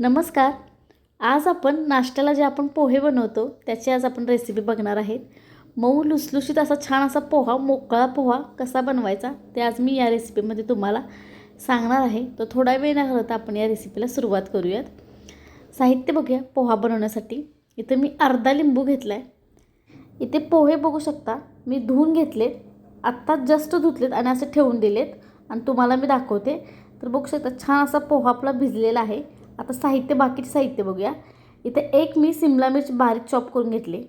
नमस्कार. आज आपण नाश्त्याला जे आपण पोहे बनवतो त्याची आज आपण रेसिपी बघणार आहेत. मऊ लुसलुशीत असा छान असा पोहा मोकळा पोहा कसा बनवायचा ते आज मी या रेसिपीमध्ये तुम्हाला सांगणार आहे. तर थोडा वेळ न घालवता आपण या रेसिपीला सुरुवात करूयात. साहित्य बघूया पोहा बनवण्यासाठी. इथं मी अर्धा लिंबू घेतला आहे इथे पोहे बघू शकता. मी धुवून घेतलेत. आत्ताच जस्ट धुतलेत आणि असे ठेवून दिलेत. आणि तुम्हाला मी दाखवते. तर बघू शकता छान असा पोहा आपला भिजलेला आहे. आता साहित्य बाकीचे साहित्य बघूया. इथे एक मी सिमला मिरची बारीक चॉप करून घेतली.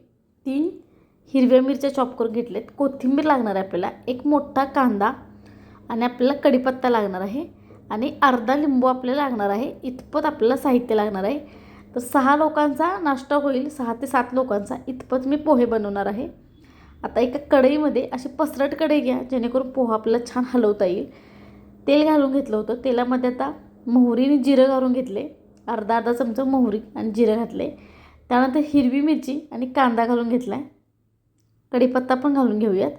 तीन हिरव्या मिरच्या चॉप करून घेतलेत. कोथिंबीर लागणार आहे आपल्याला. एक मोठा कांदा आणि आपल्याला कढीपत्ता लागणार आहे. आणि अर्धा लिंबू आपल्याला लागणार आहे. इतपत आपल्याला साहित्य लागणार आहे. तर सहा लोकांचा नाश्ता होईल. सहा ते सात लोकांचा. इतपत मी पोहे बनवणार आहे. आता एका कढईमध्ये अशी पसरट कढई घ्या. जेणेकरून पोहा आपल्याला छान हलवता येईल. तेल घालून घेतलं होतं. तेलामध्ये आता मोहरीने जिरं घालून घेतले. अर्धा अर्धा चमचा मोहरी आणि जिरं घातले त्यानंतर हिरवी मिरची आणि कांदा घालून घेतला आहे कढीपत्ता पण घालून घेऊयात.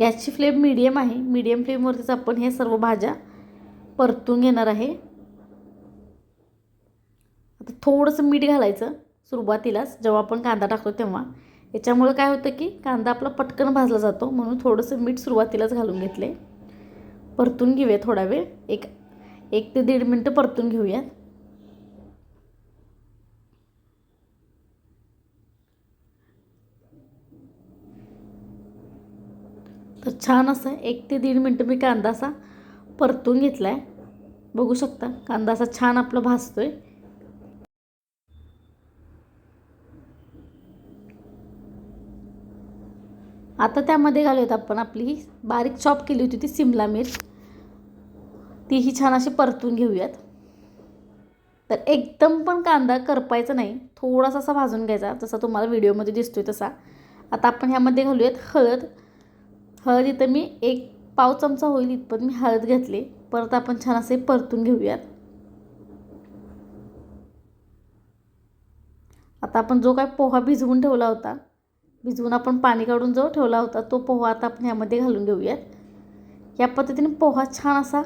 गॅसची फ्लेम मीडियम आहे. मीडियम फ्लेमवरतीच आपण हे सर्व भाज्या परतून घेणार आहे. आता थोडंसं मीठ घालायचं सुरुवातीलाच. जेव्हा आपण कांदा टाकतो तेव्हा. याच्यामुळं काय होतं की कांदा आपला पटकन भाजला जातो म्हणून थोडंसं मीठ सुरुवातीलाच घालून घेतले परतून घेऊया थोडा वेळ. एक एक ते दीड मिनटं परतून घेऊयात तर छान असं एक ते दीड मिनटं मी कांदा असा परतून घेतला आहे बघू शकता कांदा असा छान आपला भासतो आहे आता त्यामध्ये घालूयात आपण आपली ही बारीक चॉप केली होती ती सिमला मिर्च. तीही छान अशी परतून घेऊयात. तर एकदम पण कांदा करपायचा नाही थोडासा असा भाजून घ्यायचा जसा तुम्हाला व्हिडिओमध्ये दिसतो आहे तसा. आता आपण ह्यामध्ये घालूयात हळद. हळद इथं मी एक पाव चमचा होईल इथपर्यंत मी हळद घेतले. परत आपण छान असे परतून घेऊयात. आता आपण जो काय पोहा भिजवून ठेवला होता भिजवून आपण पाणी काढून जो ठेवला होता तो पोहा आता आपण ह्यामध्ये घालून घेऊयात. या पद्धतीने पोहा छान असा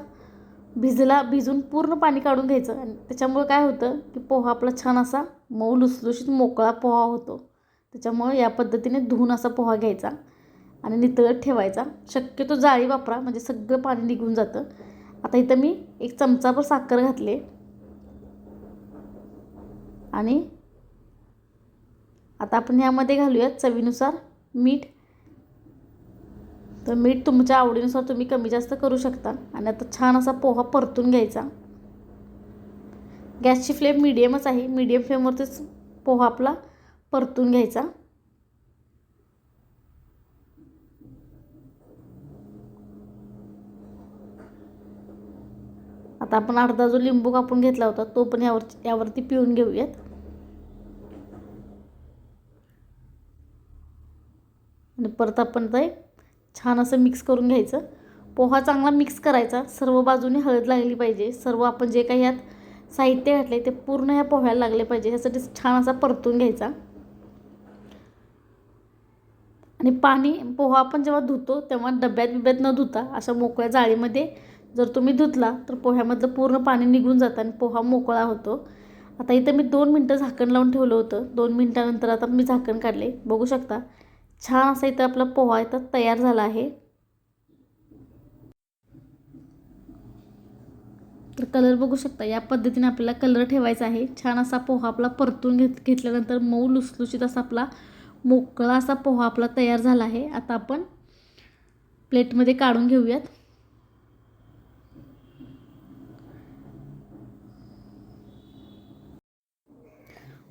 भिजला भिजून पूर्ण पाणी काढून घ्यायचं. आणि त्याच्यामुळे काय होतं की पोहा आपला छान असा मऊ लुसलुशीत मोकळा पोहा होतो. त्याच्यामुळे या पद्धतीने धुवून असा पोहा घ्यायचा आणि नितळत ठेवायचा. शक्यतो जाळी वापरा म्हणजे सगळं पाणी निघून जातं. आता इथं मी एक चमचाभर साखर घातले आणि आता आपण ह्यामध्ये घालूयात चवीनुसार मीठ. तर मीठ तुमच्या आवडीनुसार तुम्ही कमी जास्त करू शकता आणि आता छान असा पोहा परतून घ्यायचा. गॅसची फ्लेम मिडियमच आहे. मीडियम फ्लेमवरतीच पोहा आपला परतून घ्यायचा. आता आपण अर्धा जो लिंबू कापून घेतला होता तो पण यावर यावरती पिऊन घेऊयात. परत आपण ते छान असं मिक्स करून घ्यायचं. पोहा चांगला मिक्स करायचा. सर्व बाजूने हळद लागली पाहिजे. सर्व आपण जे काही यात साहित्य घातले ते पूर्ण ह्या पोह्याला लागले पाहिजे. ह्यासाठी छान असा परतून घ्यायचा. आणि पाणी पोहा आपण जेव्हा धुतो तेव्हा डब्यात बिब्यात न धुता अशा मोकळ्या जाळीमध्ये जर तुम्ही धुतला तर पोह्यामधलं पूर्ण पाणी निघून जातं आणि पोहा मोकळा होतो. आता इथं मी दोन मिनटं झाकण लावून ठेवलं होतं. दोन मिनटानंतर आता मी झाकण काढले. बघू शकता. छान असा इथं आपला पोहा इथं तयार झाला आहे. तर कलर बघू शकता या पद्धतीने आपल्याला कलर ठेवायचा आहे. छान असा पोहा आपला परतून घेत घेतल्यानंतर मऊ लुसलुशीत असा आपला मोकळा असा पोहा आपला तयार झाला आहे. आता आपण प्लेटमध्ये काढून घेऊयात.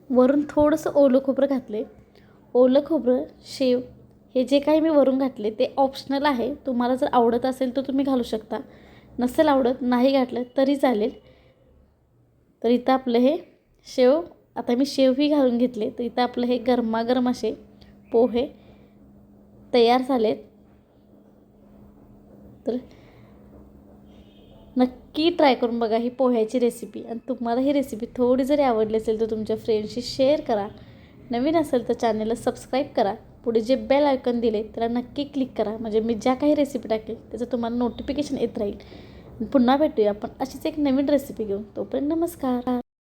वरून थोडंसं ओलं खोबरं घातले ओलं खोबरं शेव हे जे काही मी वरून घातले ते ऑप्शनल आहे. तुम्हाला जर आवडत असेल तर तुम्ही घालू शकता. नसेल आवडत नाही घातलं तरी चालेल. तर इथं आपलं हे शेव आता मी शेवही घालून घेतले. तर इथं आपलं हे गरमागरम असे पोहे तयार झालेत. तर नक्की ट्राय करून बघा ही पोह्याची रेसिपी आणि तुम्हाला ही रेसिपी थोडी जरी आवडली असेल तर तुमच्या फ्रेंडशी शेअर करा. नवीन असेल तर चॅनलला सबस्क्राईब करा. पुढे जे बेल आयकॉन दिले त्याला नक्की क्लिक करा. म्हणजे मी ज्या काही रेसिपी टाकेल त्याचं तुम्हाला नोटिफिकेशन येत राहील. पुन्हा भेटूया आपण अशीच एक नवीन रेसिपी घेऊन. तोपर्यंत नमस्कार.